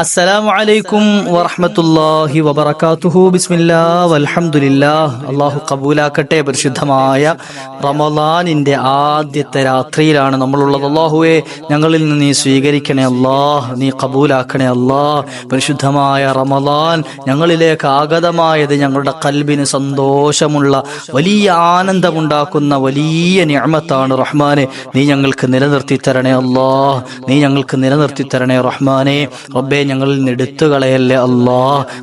അസ്സലാമു അലൈക്കും. വറഹ്മത്തുള്ളാഹി വബറകാതുഹു. ബിസ്മില്ലാ വൽഹംദുലില്ലാ. അള്ളാഹു കബൂലാക്കട്ടെ. പരിശുദ്ധമായ റമദാനിന്റെ ആദ്യത്തെ രാത്രിയിലാണ് നമ്മളുള്ളത്. അള്ളാഹുവെ ഞങ്ങളിൽ നിന്ന് നീ സ്വീകരിക്കണേ അള്ളാഹ് നീ കബൂലാക്കണേ അള്ളാഹ് പരിശുദ്ധമായ റമദാൻ ഞങ്ങളിലേക്ക് ആഗതമായത് ഞങ്ങളുടെ കൽബിന് സന്തോഷമുള്ള വലിയ ആനന്ദമുണ്ടാക്കുന്ന വലിയ നിഅമത്താണ് റഹ്മാനെ. നീ ഞങ്ങൾക്ക് നിലനിർത്തി തരണേ അള്ളാഹ് നീ ഞങ്ങൾക്ക് നിലനിർത്തി തരണേ റഹ്മാനെ. റബ്ബെ ഞങ്ങളിൽ നിന്ന് എടുത്തു കളയല്ലേ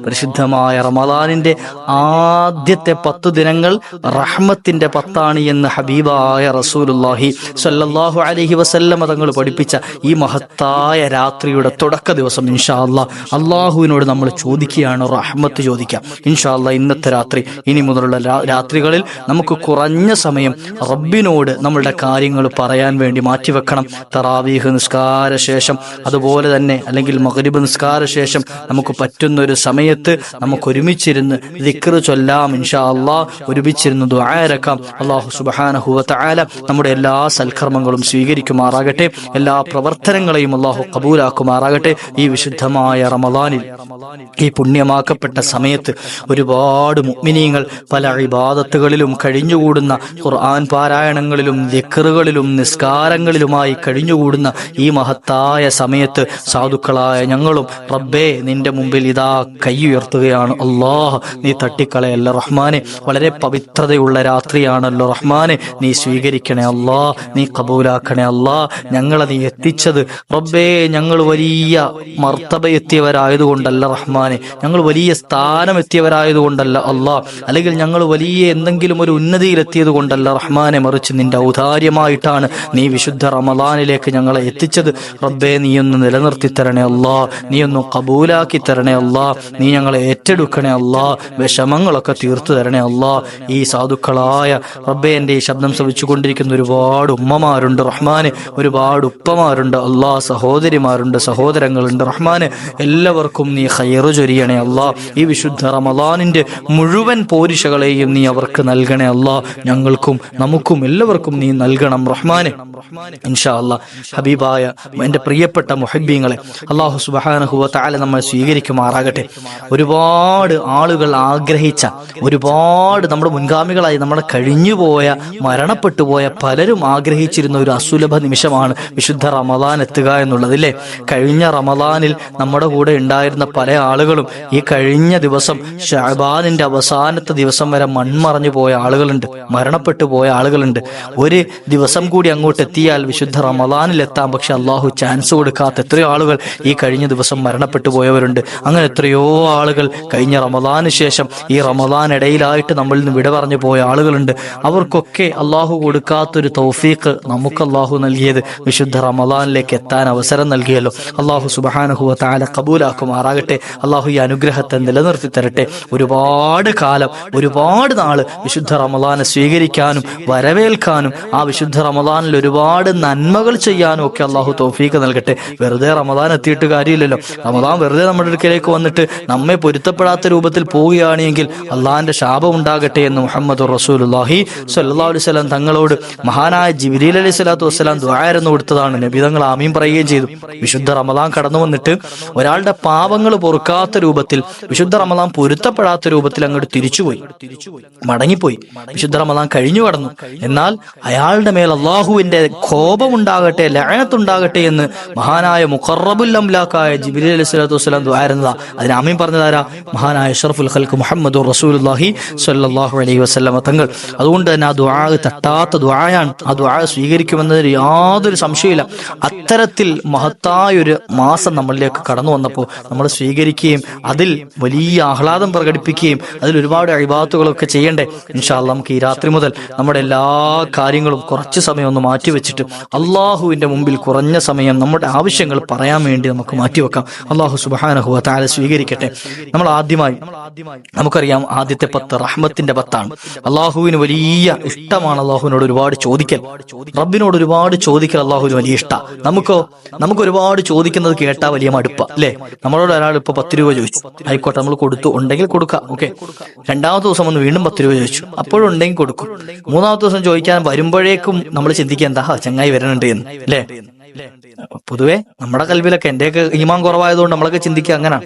പരിശുദ്ധമായ റമദാനിന്റെ ആദ്യത്തെ പത്ത് ദിനങ്ങൾ റഹ്മത്തിന്റെ പത്താണ് എന്ന് ഹബീബായ റസൂലുല്ലാഹി സല്ലാഹു അലഹി വസല്ലമ തങ്ങൾ പഠിപ്പിച്ച ഈ മഹത്തായ രാത്രിയുടെ തുടക്ക ദിവസം ഇൻഷാ അല്ലാ അള്ളാഹുവിനോട് നമ്മൾ ചോദിക്കുകയാണ് റഹ്മത്ത് ചോദിക്കാം. ഇൻഷാ അല്ലാ ഇന്നത്തെ രാത്രി ഇനി മുതലുള്ള രാത്രികളിൽ നമുക്ക് കുറഞ്ഞ സമയം റബ്ബിനോട് നമ്മളുടെ കാര്യങ്ങൾ പറയാൻ വേണ്ടി മാറ്റിവെക്കണം. തറാവീഹ് നിസ്കാര ശേഷം അതുപോലെ തന്നെ അല്ലെങ്കിൽ മഗ്രിബ് നിസ്കാര ശേഷം നമുക്ക് പറ്റുന്ന ഒരു സമയത്ത് നമുക്ക് ഒരുമിച്ചിരുന്ന് ദിക്ർ ചൊല്ലാം ഇൻഷാ അള്ളാഹ് ഒരുമിച്ചിരുന്ന് ദുആരക്കാം അള്ളാഹു സുബ്ഹാനഹു വ നമ്മുടെ എല്ലാ സൽക്കർമ്മങ്ങളും സ്വീകരിക്കുമാറാകട്ടെ. എല്ലാ പ്രവർത്തനങ്ങളെയും അള്ളാഹു കബൂലാക്കുമാറാകട്ടെ. ഈ വിശുദ്ധമായ റമദാനിൽ ഈ പുണ്യമാക്കപ്പെട്ട സമയത്ത് ഒരുപാട് മുഗ്മിനീങ്ങൾ പല ഇബാദത്തുകളിലും കഴിഞ്ഞുകൂടുന്ന ഖുർആൻ പാരായണങ്ങളിലും ദിക്കറുകളിലും നിസ്കാരങ്ങളിലുമായി കഴിഞ്ഞുകൂടുന്ന ഈ മഹത്തായ സമയത്ത് സാധുക്കളായ ഞങ്ങളും റബ്ബേ നിന്റെ മുമ്പിൽ ഇതാ കൈ ഉയർത്തുകയാണ്. അള്ളാഹ് നീ തട്ടിക്കളയല്ല റഹ്മാനെ. വളരെ പവിത്രതയുള്ള രാത്രിയാണല്ലോ റഹ്മാനെ. നീ സ്വീകരിക്കണേ അള്ളാഹ് നീ കബൂലാക്കണേ അള്ളാഹ് ഞങ്ങളെ നീ എത്തിച്ചത്. റബ്ബേ ഞങ്ങൾ വലിയ മർത്തബ എത്തിയവരായതുകൊണ്ടല്ല റഹ്മാനെ. ഞങ്ങൾ വലിയ സ്ഥാനം എത്തിയവരായതുകൊണ്ടല്ല അള്ളാഹ് അല്ലെങ്കിൽ ഞങ്ങൾ വലിയ എന്തെങ്കിലും ഒരു ഉന്നതിയിൽ എത്തിയത് കൊണ്ടല്ല റഹ്മാനെ. മറിച്ച് നിന്റെ ഔദാര്യമായിട്ടാണ് നീ വിശുദ്ധ റമദാനിലേക്ക് ഞങ്ങളെ എത്തിച്ചത്. റബ്ബേ നീ ഒന്ന് നിലനിർത്തി തരണേ അല്ലാ. നീ ഒന്ന് കബൂലാക്കി തരണേ അല്ല. നീ ഞങ്ങളെ ഏറ്റെടുക്കണേ അല്ല. വിഷമങ്ങളൊക്കെ തീർത്തു തരണേ അല്ല. ഈ സാധുക്കളായ റബ്ബെ എന്റെ ഈ ശബ്ദം ശ്രവിച്ചുകൊണ്ടിരിക്കുന്ന ഒരുപാട് ഉമ്മമാരുണ്ട് റഹ്മാന്. ഒരുപാട് ഉപ്പമാരുണ്ട് അല്ലാ. സഹോദരിമാരുണ്ട് സഹോദരങ്ങളുണ്ട് റഹ്മാന്. എല്ലാവർക്കും നീ ഹൈറു ചൊരിയണേ അല്ല. ഈ വിശുദ്ധ റമദാനിന്റെ മുഴുവൻ പോരിശകളെയും നീ അവർക്ക് നൽകണേ അല്ല. ഞങ്ങൾക്കും നമുക്കും എല്ലാവർക്കും നീ നൽകണം റഹ്മാനെ. ഇൻഷാ അല്ലാ. ഹബീബായ എന്റെ പ്രിയപ്പെട്ട മുഹബീങ്ങളെ അള്ളാഹു സുബഹാനഹുവ താല നമ്മൾ സ്വീകരിക്കുമാറാകട്ടെ. ഒരുപാട് ആളുകൾ ആഗ്രഹിച്ച ഒരുപാട് നമ്മുടെ മുൻഗാമികളായി നമ്മുടെ കഴിഞ്ഞുപോയ മരണപ്പെട്ടു പോയ പലരും ആഗ്രഹിച്ചിരുന്ന ഒരു അസുലഭ നിമിഷമാണ് വിശുദ്ധ റമദാൻ എത്തുക എന്നുള്ളത് അല്ലേ കഴിഞ്ഞ റമദാനിൽ നമ്മുടെ കൂടെ ഉണ്ടായിരുന്ന പല ആളുകളും ഈ കഴിഞ്ഞ ദിവസം ഷാബാനിന്റെ അവസാനത്തെ ദിവസം വരെ മൺമറഞ്ഞു പോയ ആളുകളുണ്ട് മരണപ്പെട്ടു പോയ ആളുകളുണ്ട്. ഒരു ദിവസം കൂടി അങ്ങോട്ട് എത്തിയാൽ വിശുദ്ധ റമദാനിൽ എത്താം പക്ഷെ അള്ളാഹു ചാൻസ് കൊടുക്കാത്ത എത്രയോ ആളുകൾ ഈ കഴിഞ്ഞ ദിവസം മരണപ്പെട്ടു പോയവരുണ്ട്. അങ്ങനെ എത്രയോ ആളുകൾ കഴിഞ്ഞ റമദാന് ശേഷം ഈ റമദാൻ ഇടയിലായിട്ട് നമ്മളിൽ നിന്ന് വിട പറഞ്ഞു പോയ ആളുകളുണ്ട്. അവർക്കൊക്കെ അള്ളാഹു കൊടുക്കാത്തൊരു തൗഫീഖ് നമുക്ക് അള്ളാഹു നൽകിയത് വിശുദ്ധ റമദാനിലേക്ക് എത്താൻ അവസരം നൽകിയല്ലോ. അള്ളാഹു സുബഹാനഹുവ താല കബൂലാക്കുമാറാകട്ടെ. അള്ളാഹു ഈ അനുഗ്രഹത്തെ നിലനിർത്തി തരട്ടെ. ഒരുപാട് കാലം ഒരുപാട് നാൾ വിശുദ്ധ റമദാനെ സ്വീകരിക്കാനും വരവേൽക്കാനും ആ വിശുദ്ധ റമദാനിൽ ഒരുപാട് നന്മകൾ ചെയ്യാനും ഒക്കെ അള്ളാഹു തൗഫീഖ് നൽകട്ടെ. വെറുതെ റമദാൻ എത്തിയിട്ട് കാര്യമില്ലല്ലോ. റമദാൻ വെറുതെ നമ്മുടെ അടുക്കലേക്ക് വന്നിട്ട് നമ്മെ പൊരുത്തപ്പെടാത്ത രൂപത്തിൽ പോവുകയാണെങ്കിൽ അള്ളാഹിന്റെ ശാപം ഉണ്ടാകട്ടെ എന്ന് മുഹമ്മദ് റസൂലുല്ലാഹി സല്ലാ അലൈഹി സ്വലാം തങ്ങളോട് മഹാനായ ജിബിലി അലൈഹി സ്വലാത്തു വസ്സലാം ദ്വാരെന്ന് കൊടുത്തതാണ്. നബി തങ്ങൾ ആമീൻ പറയുകയും ചെയ്തു. വിശുദ്ധ റമദാൻ കടന്നു വന്നിട്ട് ഒരാളുടെ പാപങ്ങൾ പൊറുക്കാത്ത രൂപത്തിൽ വിശുദ്ധ റമദാൻ പൊരുത്തപ്പെടാത്ത രൂപത്തിൽ അങ്ങോട്ട് തിരിച്ചുപോയി. മടങ്ങിപ്പോയി. വിശുദ്ധ റമദാൻ കഴിഞ്ഞു കടന്നു. എന്നാൽ അയാളുടെ മേൽ അള്ളാഹുവിന്റെ കോപമുണ്ടാകട്ടെ ലയനത്തുണ്ടാകട്ടെ എന്ന് മഹാനായ മുഖറബുൽ അംലാക്കായ ജിബിലി അലൈഹി സ്വലാത്തു വസ്സലാം ദ്വാരുന്നതാ അതിന് അമ്മയും പറഞ്ഞതാരാ? മഹാനായ അഷ്റഫുൽ ഖൽക്ക് മുഹമ്മദ് റസൂലുല്ലാഹി സ്വല്ലല്ലാഹു അലൈഹി വസല്ലം തങ്ങൾ. അതുകൊണ്ട് തന്നെ ആ ദുആ തട്ടാത്ത ദുആയാണ്. ആ ദുആ സ്വീകരിക്കുമെന്നതിൽ യാതൊരു സംശയമില്ല അത്തരത്തിൽ മഹത്തായ ഒരു മാസം നമ്മളിലേക്ക് കടന്നു വന്നപ്പോൾ നമ്മൾ സ്വീകരിക്കുകയും അതിൽ വലിയ ആഹ്ലാദം പ്രകടിപ്പിക്കുകയും അതിൽ ഒരുപാട് അഴിബാത്തുകളൊക്കെ ചെയ്യണ്ടേ. ഇൻഷാല്ല നമുക്ക് ഈ രാത്രി മുതൽ നമ്മുടെ എല്ലാ കാര്യങ്ങളും കുറച്ച് സമയം ഒന്ന് മാറ്റിവെച്ചിട്ട് അള്ളാഹുവിന്റെ മുമ്പിൽ കുറഞ്ഞ സമയം നമ്മുടെ ആവശ്യങ്ങൾ പറയാൻ വേണ്ടി നമുക്ക് മാറ്റിവെക്കാം. അള്ളാഹു സുബാനഹു താല സ്വീകരിക്കട്ടെ. നമ്മൾ ആദ്യമായി നമുക്കറിയാം ആദ്യത്തെ പത്ത് റഹ്മത്തിന്റെ പത്താണ്. അള്ളാഹുവിന് വലിയ ഇഷ്ടമാണ് അള്ളാഹുവിനോട് ഒരുപാട് ചോദിക്കൽ. റബ്ബിനോട് ഒരുപാട് ചോദിക്കൽ അള്ളാഹുവിന് വലിയ ഇഷ്ട. നമുക്കോ നമുക്ക് ഒരുപാട് ചോദിക്കുന്നത് കേട്ടാ വലിയ മടുപ്പ അല്ലേ? നമ്മളോട് ഒരാൾ ഇപ്പൊ പത്ത് രൂപ ചോദിച്ചു. ആയിക്കോട്ടെ നമ്മൾ കൊടുത്തു ഉണ്ടെങ്കിൽ കൊടുക്കാം ഓക്കെ? രണ്ടാമത്തെ ദിവസം ഒന്ന് വീണ്ടും പത്ത് രൂപ ചോദിച്ചു. അപ്പോഴുണ്ടെങ്കിൽ കൊടുക്കും. മൂന്നാമത്തെ ദിവസം ചോദിക്കാൻ വരുമ്പോഴേക്കും നമ്മൾ ചിന്തിക്കുക എന്താ ചങ്ങായി വരണുണ്ട് എന്ന് അല്ലേ? പൊതുവെ നമ്മുടെ കൽവിലൊക്കെ എന്റെയൊക്കെ ഈമാൻ കുറവായതുകൊണ്ട് നമ്മളൊക്കെ ചിന്തിക്കുക അങ്ങനെ.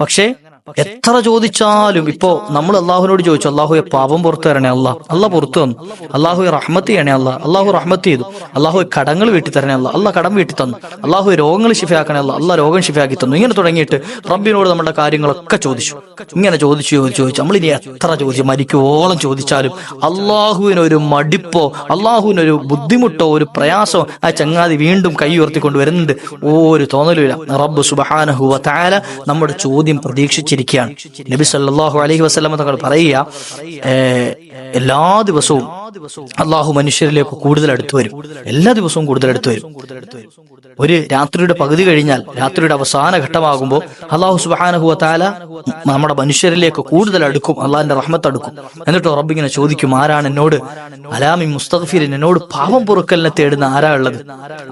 പക്ഷേ എത്ര ചോദിച്ചാലും ഇപ്പോ നമ്മൾ അള്ളാഹുനോട് ചോദിച്ചു അള്ളാഹുയെ പാപം പുറത്തു തരണേ അല്ല അള്ളാഹ് പുറത്തു തന്നു. അള്ളാഹുയെ റഹ്മത്ത് ചെയ്യണേ അല്ല അള്ളാഹു റഹ്മത്ത് ചെയ്തു. അള്ളാഹുയെ കടങ്ങൾ വീട്ടി തരണേ അല്ല അള്ളാഹ് കടം വീട്ടി തന്നു. അള്ളാഹു രോഗങ്ങൾ ശിഫയാക്കണേ അല്ല അള്ളാഹ് രോഗം ശിഫയാക്കി തന്നു. ഇങ്ങനെ തുടങ്ങിയിട്ട് റബ്ബിനോട് നമ്മുടെ കാര്യങ്ങളൊക്കെ ചോദിച്ചു. ഇങ്ങനെ ചോദിച്ചു ചോദിച്ചു ചോദിച്ചു. നമ്മൾ ഇനി എത്ര ചോദിച്ചു? മരിക്കുവോളം ചോദിച്ചാലും അള്ളാഹുവിനൊരു മടിപ്പോ അള്ളാഹുവിനൊരു ബുദ്ധിമുട്ടോ ഒരു പ്രയാസോ ആ ചങ്ങാതി വീണ്ടും കൈ ഉയർത്തിക്കൊണ്ട് വരുന്നുണ്ട്. ഒരു തോന്നലുമില്ല. റബ്ബ് സുബഹാനഹുവ താല നമ്മുടെ ചോദ്യം പ്രതീക്ഷിച്ചിരിക്കുകയാണ് നബി സല്ലല്ലാഹു അലൈഹി വസല്ലമ തങ്ങൾ പറയുക എല്ലാ ദിവസവും അള്ളാഹു മനുഷ്യരിലേക്ക് കൂടുതൽ അടുത്തു വരും. എല്ലാ ദിവസവും കൂടുതൽ അടുത്തു വരും. ഒരു രാത്രിയുടെ പകുതി കഴിഞ്ഞാൽ രാത്രിയുടെ അവസാന ഘട്ടമാകുമ്പോൾ അള്ളാഹു സുബാനഹു താല നമ്മുടെ മനുഷ്യരിലേക്ക് കൂടുതൽ അടുക്കും അള്ളാഹിന്റെ റഹ്മത്ത് അടുക്കും. എന്നിട്ട് റബ്ബിങ്ങനെ ചോദിക്കും ആരാണ് എന്നോട്? അലാമി മുസ്തഫിരിൻ എന്നോട് പാപം പൊറുക്കലിനെ തേടുന്ന ആരാ ഉള്ളത്?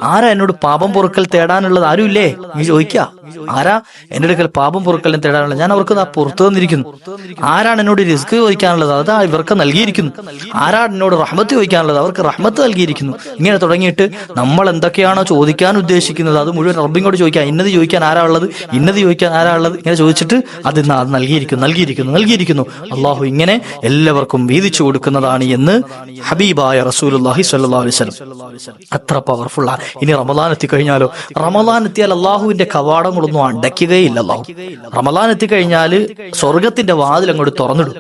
ആരാ എന്നോട് പാപം പൊറുക്കൽ തേടാനുള്ളത്? ആരുമില്ലേ? നീ ചോദിക്ക. ആരാ? എന്റെ അടുക്കൽ പാപം പൊറുക്കലിനെ തേടാനുള്ളത്. ഞാൻ അവർക്ക് പുറത്തു തന്നിരിക്കുന്നു ആരാണ് എന്നോട് റിസ്ക് ചോദിക്കാനുള്ളത്? അതാ ഇവർക്ക് നൽകിയിരിക്കുന്നു. എന്നോട് റഹ്മത്ത് ചോദിക്കാനുള്ളത് അവർക്ക് റഹ്മത്ത് നൽകിയിരിക്കുന്നു. ഇങ്ങനെ തുടങ്ങിയിട്ട് നമ്മൾ എന്തൊക്കെയാണോ ചോദിക്കാൻ ഉദ്ദേശിക്കുന്നത് അത് മുഴുവൻ റബ്ബിങ്ങോട് ചോദിക്കാം ഇന്നത് ചോദിക്കാൻ ആരാ ഉള്ളത്? ഇന്നത് ചോദിക്കാൻ ആരാ ഉള്ളത്? ഇങ്ങനെ ചോദിച്ചിട്ട് അത് അത് നൽകിയിരിക്കുന്നു നൽകിയിരിക്കുന്നു നൽകിയിരിക്കുന്നു. അള്ളാഹു ഇങ്ങനെ എല്ലാവർക്കും വീതിച്ചു കൊടുക്കുന്നതാണ് എന്ന് ഹബീബായ റസൂലുള്ളാഹി സ്വല്ലല്ലാഹു അലൈഹി വസല്ലം. അത്ര പവർഫുൾ ആണ് ഇനി റമദാൻ എത്തിക്കഴിഞ്ഞാലോ? റമദാൻ എത്തിയാൽ അള്ളാഹുവിന്റെ കവാടങ്ങളൊന്നും അടയ്ക്കുകയില്ല അള്ളാഹു. റമദാൻ എത്തിക്കഴിഞ്ഞാൽ സ്വർഗത്തിന്റെ വാതിൽ അങ്ങോട്ട് തുറന്നിടും.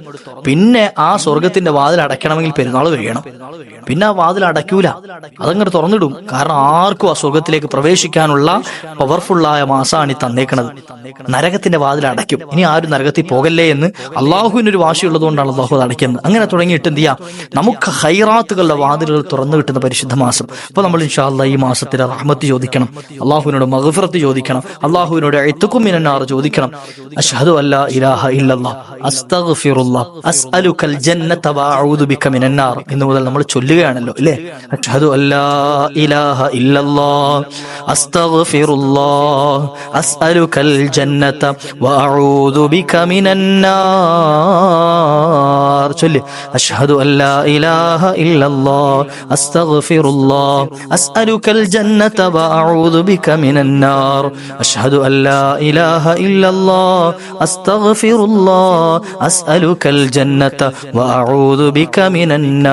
പിന്നെ ആ സ്വർഗത്തിന്റെ വാതിൽ അടയ്ക്കണമെങ്കിൽ പെരുന്നാൾ കഴിയണം. പിന്നെ ആ വാതിൽ അടയ്ക്കൂല. അതങ്ങനെ തുറന്നിടും. കാരണം ആർക്കും ആ സ്വർഗത്തിലേക്ക് പ്രവേശിക്കാനുള്ള പവർഫുള്ളായ മാസമാണ് ഈ തന്നേക്കണത്. നരകത്തിന്റെ വാതിൽ അടയ്ക്കും. ഇനി ആരും നരകത്തിൽ പോകല്ലേ എന്ന് അള്ളാഹുവിന് ഒരു വാശിയുള്ളത് കൊണ്ടാണ് അള്ളാഹു അടയ്ക്കുന്നത്. അങ്ങനെ തുടങ്ങിയിട്ട് എന്ത് ചെയ്യാം? നമുക്ക് ഹൈറാത്തുകളുടെ വാതിലുകൾ തുറന്നു കിട്ടുന്ന പരിശുദ്ധ മാസം. അപ്പൊ നമ്മൾ ഇൻഷാല്ല ഈ മാസത്തിൽ റഹ്മത്ത് ചോദിക്കണം. അള്ളാഹുവിനോട് മഹഫറത്ത് ചോദിക്കണം. അള്ളാഹുവിനോട് എത്തുക്കും മിനന്നാർ ചോദിക്കണം. അഷ്ഹദു അല്ലാ ഇലാഹ ഇല്ലല്ലാഹ്. അസ്തഗ്ഫിറുല്ലാഹ്. അസ്അലുക്കൽ ജന്നത വഅഊദു ബിക മിനന്നാർ. എന്ന് മുതൽ നമ്മൾ ചൊല്ലുകയാണല്ലോ അല്ലേ? അഷ്ഹദു അല്ലാ ഇലാഹ ഇല്ലല്ലാഹ് അസ്തഗ്ഫിറുല്ലാഹ് അസ്അലുക്കൽ ജന്നത വഅഊദു ബിക മിനന്നാർ ചൊല്ല് അഷ്ഹദു അല്ലാ ഇലാഹ ഇല്ലല്ലാഹ് അസ്തഗ്ഫിറുല്ലാഹ് അസ്അലുക്കൽ ജന്നത വഅഊദു ബിക മിനന്നാർ അഷ്ഹദു അല്ലാ ഇലാഹ ഇല്ലല്ലാഹ് അസ്തഗ്ഫിറുല്ലാഹ് അസ്അലുക്കൽ ജന്നത വഅഊദു ബിക മിനന്നാർ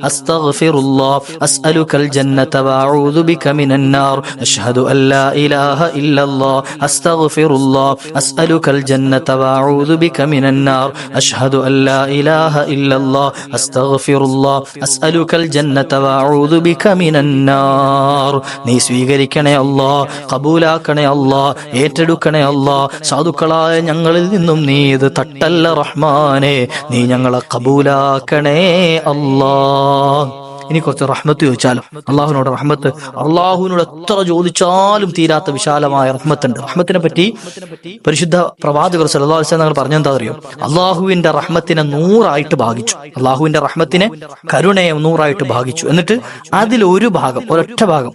أستغفر الله أسألك الجنة وأعوذ بك من النار أشهد أن لا إله إلا الله أستغفر الله أسألك الجنة وأعوذ بك من النار أشهد أن لا إله إلا الله أستغفر الله أسألك الجنة وأعوذ بك من النار നീ സ്വീകരിക്കണേ അല്ലാ കബൂലാക്കണേ അല്ലാ ഏറ്റെടുക്കണേ അല്ലാ സാധുക്കളായ ഞങ്ങളിൽ നിന്നും നീ ഇത് തട്ടല്ല റഹ്മാനെ നീ ഞങ്ങളെ കബൂലാക്കണേ അല്ലാ ഇനി കുറച്ച് റഹ്മത്ത് ചോദിച്ചാലും അള്ളാഹുവിനോട് റഹ്മത്ത് അള്ളാഹുവിനോട് എത്ര ചോദിച്ചാലും തീരാത്ത വിശാലമായ റഹ്മത്തുണ്ട്. റഹ്മത്തിനെ പറ്റി പരിശുദ്ധ പ്രവാചകർ അലൈഹി വസല്ലം പറഞ്ഞെന്താ അറിയോ അള്ളാഹുവിന്റെ റഹ്മത്തിനെ നൂറായിട്ട് ഭാഗിച്ചു. അള്ളാഹുവിന്റെ റഹ്മത്തിനെ കരുണയെ നൂറായിട്ട് ഭാഗിച്ചു. എന്നിട്ട് അതിൽ ഒരു ഭാഗം ഒരൊറ്റ ഭാഗം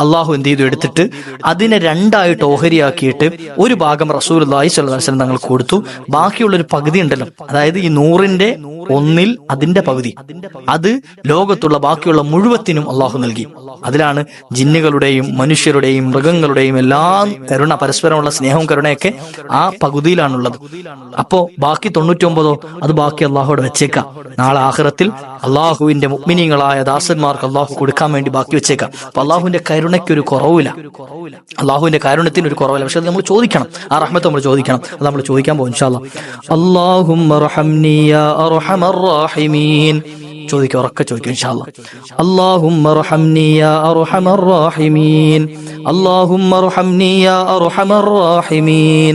അള്ളാഹു എന്ത് ചെയ്തു? എടുത്തിട്ട് അതിനെ രണ്ടായിട്ട് ഓഹരിയാക്കിയിട്ട് ഒരു ഭാഗം റസൂൽ അള്ളാഹി വസല്ലം തങ്ങൾ കൊടുത്തു. ബാക്കിയുള്ള ഒരു പകുതി ഉണ്ടല്ലോ. അതായത് ഈ നൂറിന്റെ ഒന്നിൽ അതിന്റെ പകുതി. അത് ലോകത്തുള്ള ബാക്കിയുള്ള മുഴുവത്തിനും അള്ളാഹു നൽകി. അതിലാണ് ജിന്നുകളുടെയും മനുഷ്യരുടെയും മൃഗങ്ങളുടെയും എല്ലാം കരുണ പരസ്പരമുള്ള സ്നേഹവും കരുണയൊക്കെ ആ പകുതിയിലാണുള്ളത്. അപ്പോ ബാക്കി തൊണ്ണൂറ്റൊമ്പതോ അത് ബാക്കി അള്ളാഹുവിടെ വെച്ചേക്കാം. നാളെ ആഹ്റത്തിൽ അള്ളാഹുവിന്റെ മുഗ്മിനികളായ ദാസന്മാർക്ക് അള്ളാഹു കൊടുക്കാൻ വേണ്ടി ബാക്കി വെച്ചേക്കാം. അപ്പൊ അള്ളാഹുവിന്റെ കരുണയ്ക്ക് ഒരു കുറവില്ല അള്ളാഹുവിന്റെ കാരുണ്യത്തിന് ഒരു കുറവില്ല. പക്ഷെ അത് നമ്മൾ ചോദിക്കണം. ആ റഹ്മത്ത് നമ്മൾ ചോദിക്കണം. അത് നമ്മൾ ചോദിക്കാൻ പോകും അള്ളാഹും أرحم الراحمين. شوذيك وركة شوذيك إن شاء الله اللهم ارحمني يا أرحم الراحمين. اللهم ارحمني يا أرحم الراحمين.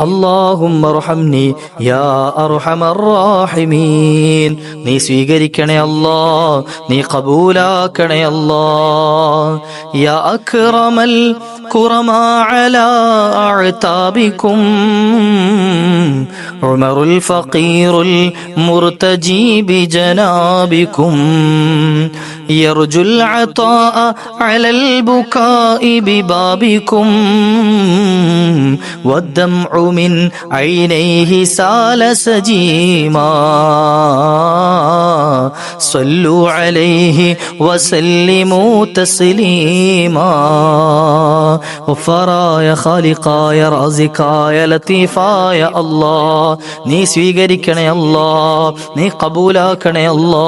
اللهم ارحمني يا أرحم الراحمين. ني سويغريكني الله ني قبولاكني الله يا اكرم الكرماء على اعتابكم عمر الفقير المرتجي بجنابكم يرجو العطاء على البكاء ببابكم والدمع من عينيه سال سجيما صلوا عليه وسلموا تسليما വഫറായ ഖാലിഖായ റാസിഖായ ലത്തീഫായ അല്ലാ നീ സ്വീകരിക്കണേ അല്ലാ നീ കബൂലാക്കണേ അല്ലാ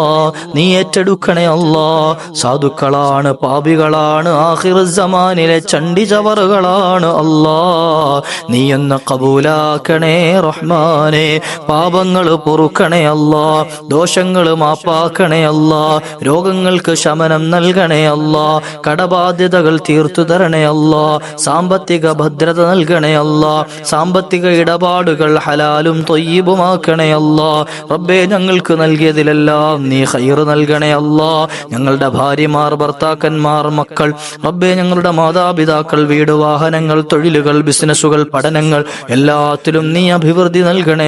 നീ ഏറ്റെടുക്കണേ അല്ലാ സാധുക്കളാണ് പാപികളാണ് ആഹിർ സമാനിലെ ചണ്ടി ചവറുകളാണ് അല്ലാ. നീ എന്ന കബൂലാക്കണേ റഹ്മാനെ പാപങ്ങൾ പൊറുക്കണേ അല്ലാ. ദോഷങ്ങൾ മാപ്പാക്കണേ അല്ലാ. രോഗങ്ങൾക്ക് ശമനം നൽകണേ അല്ലാ. കടബാധ്യതകൾ തീർത്തു തരണേ അല്ലാ. സാമ്പത്തിക ഭദ്രത നൽകണേ അല്ല. സാമ്പത്തിക ഇടപാടുകൾ ഹലാലും തൊയ്യബുമാക്കണേ അല്ല. റബ്ബേ ഞങ്ങൾക്ക് നൽകിയതിലെല്ലാം നീ ഹൈർ നൽകണേ അല്ല. ഞങ്ങളുടെ ഭാര്യമാർ ഭർത്താക്കന്മാർ മക്കൾ റബ്ബെ ഞങ്ങളുടെ മാതാപിതാക്കൾ വീട് വാഹനങ്ങൾ തൊഴിലുകൾ ബിസിനസ്സുകൾ പഠനങ്ങൾ എല്ലാത്തിലും നീ അഭിവൃദ്ധി നൽകണേ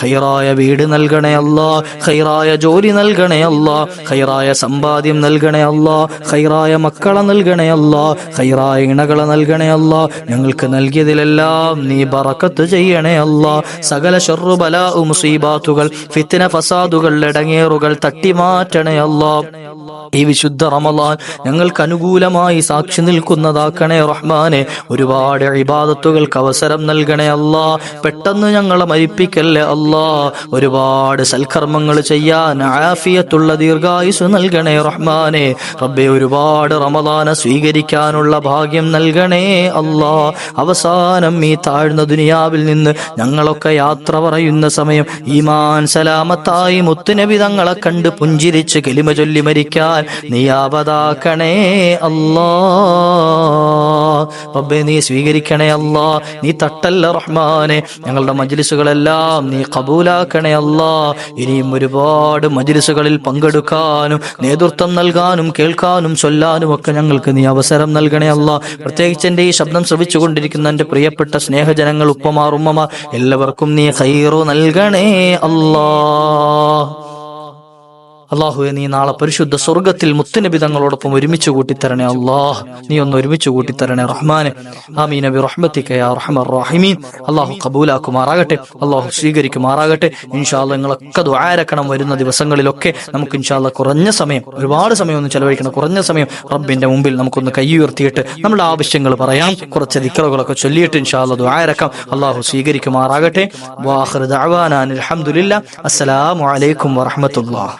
ഹൈറായ വീട് നൽകണേ ഹൈറായ ജോലി നൽകണേ ഹൈറായ സമ്പാദ്യം നൽകണേ ഹൈറായ മക്കളെ നൽകണേ ഹൈറായ ഇണകളെ നൽകണേ ഞങ്ങൾക്ക് നൽകിയതിലെല്ലാം നീ ബറക്കത്ത് ചെയ്യണേ അല്ല. സകല ഷെറുബല മുസീബാത്തുകൾ ഫിത്തിന ഫസാദുകൾ ഇടങ്ങേറുകൾ തട്ടിമാറ്റണേ അല്ല. ഈ വിശുദ്ധ റമലാൻ ഞങ്ങൾക്ക് അനുകൂലമായി സാക്ഷി നിൽക്കുന്നതാക്കണേ റഹ്മാനെ. ഒരുപാട് ഇബാദത്തുകൾക്ക് അവസരം നൽകണേ അല്ല. പെട്ടെന്ന് ഞങ്ങളെ മരിപ്പിക്കല്ലേ അല്ല. ഒരുപാട് സൽക്കർമ്മങ്ങൾ ചെയ്യാൻ ആഫിയത്തുള്ള ദീർഘായുസ് നൽകണേ റഹ്മാനെ. റബ്ബെ ഒരുപാട് റമദാനെ സ്വീകരിക്കാനുള്ള ഭാഗ്യം നൽകണേ അല്ലാ. അവസാനം ഈ താഴ്ന്ന ദുനിയാവിൽ നിന്ന് ഞങ്ങളൊക്കെ യാത്ര പറയുന്ന സമയം ഈമാൻ സലാമത്തായി മുത്തുനബി തങ്ങളെ കണ്ട് പുഞ്ചിരിച്ച് കെലിമ ചൊല്ലി മരിക്കാൻ നീ ആപതാക്കണേ അല്ലാ. റബ്ബെ നീ സ്വീകരിക്കണേ അല്ലാ. നീ തട്ടല്ല റഹ്മാനെ. ഞങ്ങളുടെ മജ്ലിസുകളെല്ലാം നീ കബൂലാക്കണേ അല്ലാ. ഇനിയും ഒരുപാട് മജ്ലിസുകളിൽ പങ്കെടുക്കാനും നേതൃത്വം നൽകാനും കേൾക്കാനും ചൊല്ലാനും ഒക്കെ ഞങ്ങൾക്ക് നീ അവസരം നൽകണേ അല്ല. പ്രത്യേകിച്ച് എന്റെ ഈ ശബ്ദം ശ്രവിച്ചുകൊണ്ടിരിക്കുന്ന എന്റെ പ്രിയപ്പെട്ട സ്നേഹജനങ്ങൾ ഉപ്പമാർ ഉമ്മമാർ എല്ലാവർക്കും നീ ഹൈറു നൽകണേ അല്ലാ. അള്ളാഹുവെ നീ നാളെ പരിശുദ്ധ സ്വർഗത്തിൽ മുത്തുനബി തങ്ങളോടൊപ്പം ഒരുമിച്ച് കൂട്ടിത്തരണേ അള്ളാഹ്. നീ ഒന്ന് ഒരുമിച്ച് കൂട്ടിത്തരണേ റഹ്മാനെ. ആമീ നബി അള്ളാഹു കബൂലാക്കുമാറാകട്ടെ. അള്ളാഹു സ്വീകരിക്കുമാറാകട്ടെ. ഇൻഷാല്ല നിങ്ങളൊക്കെ ദ്വാരക്കണം വരുന്ന ദിവസങ്ങളിലൊക്കെ നമുക്ക് ഇൻഷാല്ല കുറഞ്ഞ സമയം ഒരുപാട് സമയം ഒന്ന് ചെലവഴിക്കണം. കുറഞ്ഞ സമയം റബ്ബിന്റെ മുമ്പിൽ നമുക്കൊന്ന് കൈ ഉയർത്തിയിട്ട് നമ്മുടെ ആവശ്യങ്ങൾ പറയാം. കുറച്ച് ദിക്കറുകളൊക്കെ ചൊല്ലിയിട്ട് ഇൻഷാല്ല ദ്വാരക്കാം അള്ളാഹു സ്വീകരിക്കുമാറാകട്ടെ. വാഹൃദ് അലൈക്കും വറഹ്മത്തുള്ളാഹി.